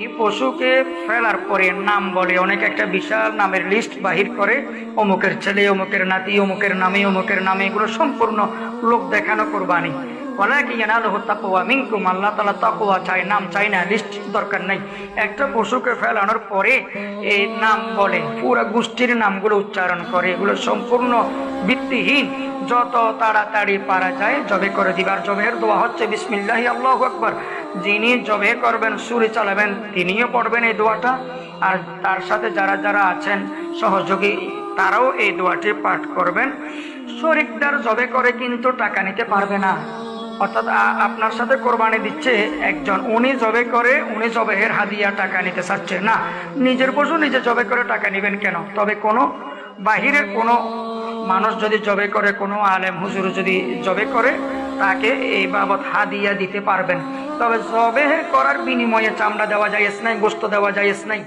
এই পশুকে ফেলার পরে নাম বলে। অনেক একটা বিশাল নামের লিস্ট বাহির করে। অমুকের ছেলে, অমুকের নাতি, অমুকের নামে অমুকের নামে, এগুলো সম্পূর্ণ লোক দেখানো কোরবানি। আল্লাহ তালা তাকুয়া চাই নাম চাই না লিস্ট দরকার নাই। একটা পশুকে ফেলানোর পরে এই নাম বলে, পুরো গোষ্ঠীর নামগুলো উচ্চারণ করে। এগুলো সম্পূর্ণ ভিত্তিহীন। যত তাড়াতাড়ি পারা যায়, জবে করে দিবার জবের দোয়া হচ্ছে, বিসমিল্লাহি, আল্লাহ আকবর। যিনি জবে করবেন, সুরে চালাবেন, তিনিও পড়বেন এই দোয়াটা। আর তার সাথে যারা যারা আছেন, সহযোগী, তারাও এই দোয়াটি পাঠ করবেন। শরিকদার জবে করে কিন্তু টাকা নিতে পারবে না। অর্থাৎ আপনার সাথে কোরবানি দিচ্ছে একজন। উনি জবে করে, উনি জবেহের হাদিয়া টাকা নিতে চাচ্ছে। না, নিজের পশু নিজে জবে করে টাকা নেবেন কেন? তবে কোনো বাহিরের কোনো মানুষ যদি জবে করে, কোনো আলেম, হুজুর যদি জবে করে তাকে এই বাবদ হাদিয়া দিতে পারবেন। তবে জবে করার বিনিময়ে চামড়া দেওয়া যায় নাই গোস্ত দেওয়া যায় নাই।